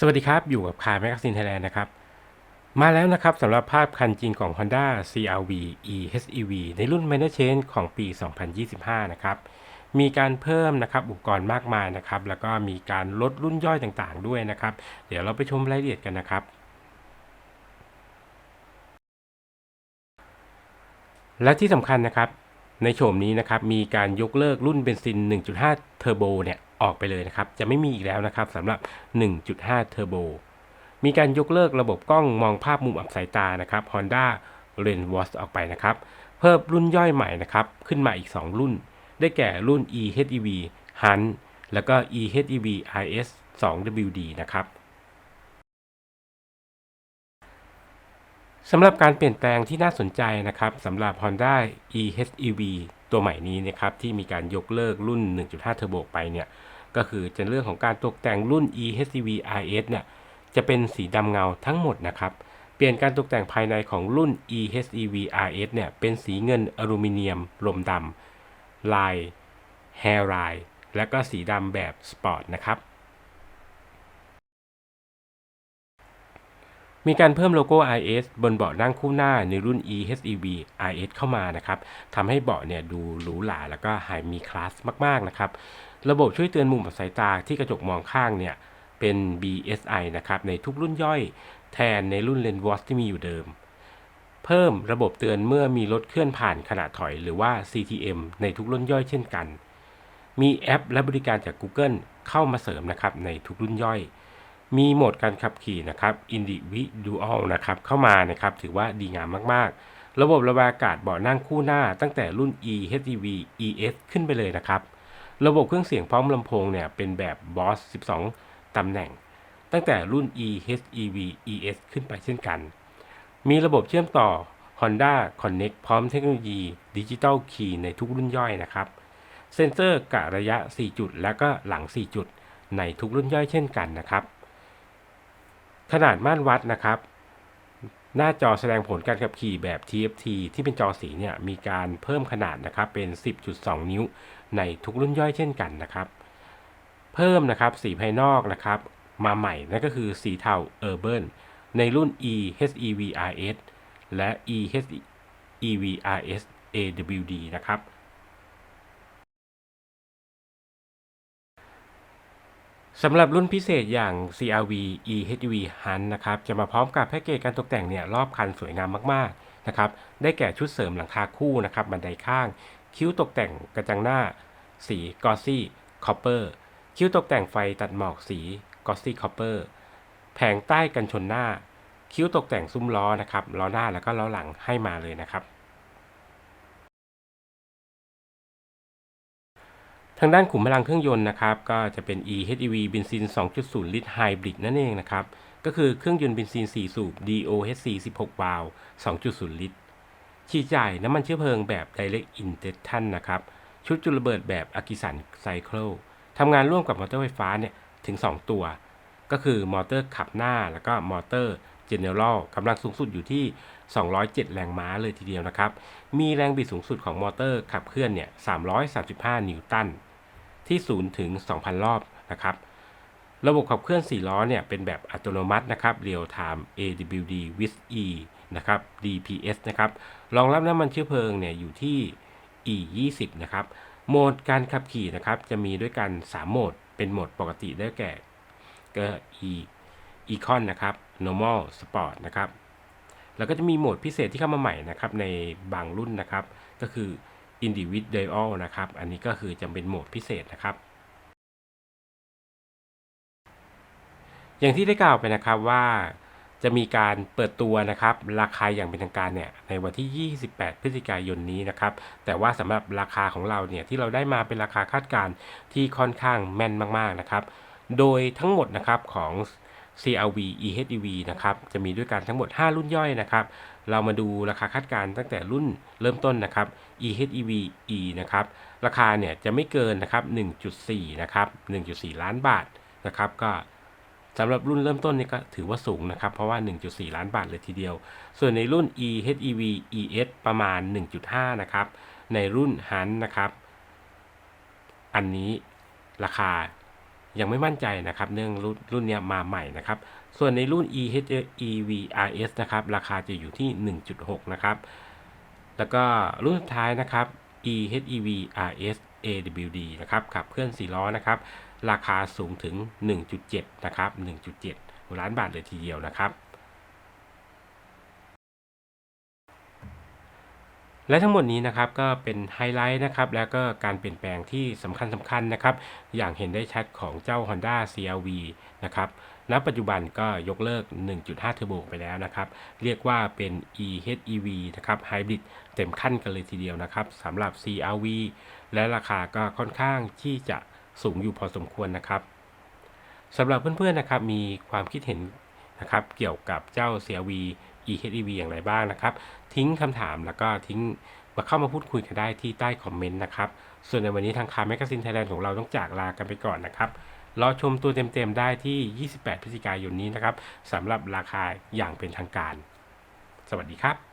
สวัสดีครับ อยู่กับคาร์แมกซินไทยแลนด์นะครับ มาแล้วนะครับสำหรับภาพคันจริงของ Honda CRV eHEV ในรุ่น Minor Change ของปี 2025 นะครับ มีการเพิ่มนะครับอุปกรณ์มากมายนะครับ แล้วก็มีการลดรุ่นย่อยต่างๆด้วยนะครับ เดี๋ยวเราไปชมรายละเอียดกันนะครับ และที่สำคัญนะครับ ในโฉมนี้นะครับ มีการยกเลิกรุ่นเบนซิน 1.5 เทอร์โบเนี่ย ออกไปเลยนะครับ จะไม่มีอีกแล้วนะครับสำหรับ 1.5เทอร์โบมีการยกเลิกระบบกล้องมองภาพมุมอับสายตานะครับ Honda r e n w a s ออกไปนะครับ เพิ่มรุ่นย่อยใหม่นะครับ ขึ้นมาอีก 2 รุ่น ได้แก่รุ่น eHEV Hunt แล้วก็ eHEV RS 2WD นะครับสำหรับการเปลี่ยนแปลงที่น่าสนใจนะครับสำหรับ Honda eHEV ตัวใหม่นี้นะครับที่มีการยกเลิกรุ่น 1.5 Turbo ไปเนี่ย ก็คือจะเรื่องของการตกแต่งรุ่น eHEV RS เนี่ยจะเป็นสีดำเงาทั้งหมดนะครับ เปลี่ยนการตกแต่งภายในของรุ่น eHEV RS เนี่ยเป็นสีเงินอลูมิเนียมลมดำลาย Hair Line และก็สีดำแบบสปอร์ตนะครับ มีการเพิ่มโลโก้ IS บนเบาะนั่งคู่หน้าในรุ่น eHEV IS เข้ามานะครับทำให้เบาะเนี่ยดูหรูหราแล้วก็ไฮมีคลาสมากๆนะครับ ระบบช่วยเตือนมุมอับสายตาที่กระจกมองข้างเนี่ยเป็น BSI นะครับในทุกรุ่นย่อยแทนในรุ่น l e n w a t ที่มีอยู่เดิม เพิ่มระบบเตือนเมื่อมีรถเคลื่อนผ่านขณะถอยหรือว่า CTM ในทุกรุ่นย่อยเช่นกัน มีแอปและบริการจาก Google เข้ามาเสริมนะครับในทุกรุ่นย่อย มีโหมดการขับขี่นะครับ Individual นะครับเข้ามานะครับถือว่าดีงามมากๆ ระบบระบายอากาศเบาะนั่งคู่หน้าตั้งแต่รุ่น eHEV ES ขึ้นไปเลยนะครับ ระบบเครื่องเสียงพร้อมลำโพงเนี่ยเป็นแบบ Boss 12 ตำแหน่ง ตั้งแต่รุ่น eHEV ES ขึ้นไปเช่นกัน มีระบบเชื่อมต่อ Honda Connect พร้อมเทคโนโลยี Digital Key ในทุกรุ่นย่อยนะครับ เซ็นเซอร์กะระยะ 4 จุด และก็หลัง 4 จุด ในทุกรุ่นย่อยเช่นกันนะครับ ขนาดม่านวัดนะครับ หน้าจอแสดงผลการขับขี่แบบ TFT ที่เป็นจอสีเนี่ยมีการเพิ่มขนาดนะครับเป็น 10.2 นิ้ว ในทุกรุ่นย่อยเช่นกันนะครับ เพิ่มนะครับสีภายนอกนะครับมาใหม่นั่นก็คือสีเทา Urban ในรุ่น eHEV RS และ eHEV RS AWD นะครับ สำหรับรุ่นพิเศษอย่าง CRV EHV Hunt นะครับ จะมาพร้อมกับแพ็กเกจการตกแต่งเนี่ยรอบคันสวยงามมากๆนะครับ ได้แก่ชุดเสริมหลังคาคู่นะครับ บันไดข้าง คิ้วตกแต่งกระจังหน้า สีกอซี่คอปเปอร์ คิ้วตกแต่งไฟตัดหมอกสีกอซี่คอปเปอร์ แผงใต้กันชนหน้า คิ้วตกแต่งซุ้มล้อนะครับ ล้อหน้าแล้วก็ล้อหลังให้มาเลยนะครับ ทางด้านขุมพลังเครื่องยนต์นะครับ ก็จะเป็น eHEV เบนซิน 2.0 ลิตรไฮบริดนั่นเองนะครับ ก็คือเครื่องยนต์เบนซิน 4 สูบ DOHC 16 วาล์ว 2.0 ลิตร ฉีดจ่ายน้ำมันเชื้อเพลิงแบบ Direct Injection นะครับ ชุดจุลระเบิดแบบอากิสันไซเคิลทำงานร่วมกับมอเตอร์ไฟฟ้าเนี่ยถึง 2 ตัว ก็คือมอเตอร์ขับหน้าแล้วก็มอเตอร์ General กำลังสูงสุดอยู่ที่ 207 แรงม้าเลยทีเดียวนะครับ มีแรงบิดสูงสุดของมอเตอร์ขับเคลื่อนเนี่ย 335 นิวตัน ที่0ถึง2,000 รอบนะครับ ระบบขับเคลื่อน 4 ล้อเนี่ยเป็นแบบอัตโนมัตินะครับ Real Time AWD with E นะครับ DPS นะครับรองรับน้ำมันเชื้อเพลิงเนี่ยอยู่ที่ E 20นะครับ โหมดการขับขี่นะครับจะมีด้วยกัน 3 โหมด เป็นโหมดปกติได้แก่ก็ E Econ นะครับ Normal Sport นะครับ แล้วก็จะมีโหมดพิเศษที่เข้ามาใหม่นะครับในบางรุ่นนะครับ ก็คือ Individual นะครับ อันนี้ก็คือจะเป็นโหมดพิเศษนะครับ อย่างที่ได้กล่าวไปนะครับว่าจะมีการเปิดตัวนะครับ ราคาอย่างเป็นทางการเนี่ยในวันที่ 28 พฤศจิกายนนี้นะครับ แต่ว่าสำหรับราคาของเราเนี่ยที่เราได้มาเป็นราคาคาดการณ์ที่ค่อนข้างแม่นมากๆนะครับ โดยทั้งหมดนะครับของ CRV eHEV นะครับ จะมีด้วยกันทั้งหมด 5 รุ่นย่อยนะครับ เรามาดูราคาคาดการณ์ตั้งแต่รุ่นเริ่มต้นนะครับ eHEV E นะครับ ราคาเนี่ยจะไม่เกินนะครับ 1.4 นะครับ 1.4 ล้านบาทนะครับ ก็สำหรับรุ่นเริ่มต้นนี่ก็ถือว่าสูงนะครับ เพราะว่า 1.4 ล้านบาทเลยทีเดียว ส่วนในรุ่น eHEV ES ประมาณ 1.5 นะครับ ในรุ่นฮันนะครับ อันนี้ราคา ยังไม่มั่นใจนะครับเนื่องรุ่นรุ่นนี้มาใหม่นะครับ ส่วนในรุ่น EHEV RS นะครับ ราคาจะอยู่ที่ 1.6 นะครับ แล้วก็รุ่นสุดท้ายนะครับ EHEV RS AWD นะครับขับเคลื่อน4ล้อนะครับ ราคาสูงถึง 1.7 นะครับ 1.7 ล้านบาทเลยทีเดียวนะครับ และทั้งหมดนี้นะครับก็เป็นไฮไลท์นะครับแล้วก็การเปลี่ยนแปลงที่สำคัญสำคัญนะครับ อย่างเห็นได้ชัดของเจ้า Honda CRV นะครับณปัจจุบันก็ยกเลิก 1.5 เทอร์โบไปแล้วนะครับ เรียกว่าเป็น EHEV นะครับไฮบริดเต็มขั้นกันเลยทีเดียวนะครับสำหรับ CRV และราคาก็ค่อนข้างที่จะสูงอยู่พอสมควรนะครับสำหรับเพื่อนๆนะครับมีความคิดเห็นนะครับเกี่ยวกับเจ้า CRV EHEV อย่างไรบ้างนะครับ ทิ้งคำถามแล้วก็ทิ้งมาเข้ามาพูดคุยกันได้ที่ใต้คอมเมนต์นะครับ ส่วนในวันนี้ทางคาร์แมกกาซินไทยแลนด์ของเราต้องจากลากันไปก่อนนะครับรอชมตัวเต็มๆได้ที่ 28 พฤศจิกายนนี้นะครับสำหรับราคาอย่างเป็นทางการ สวัสดีครับ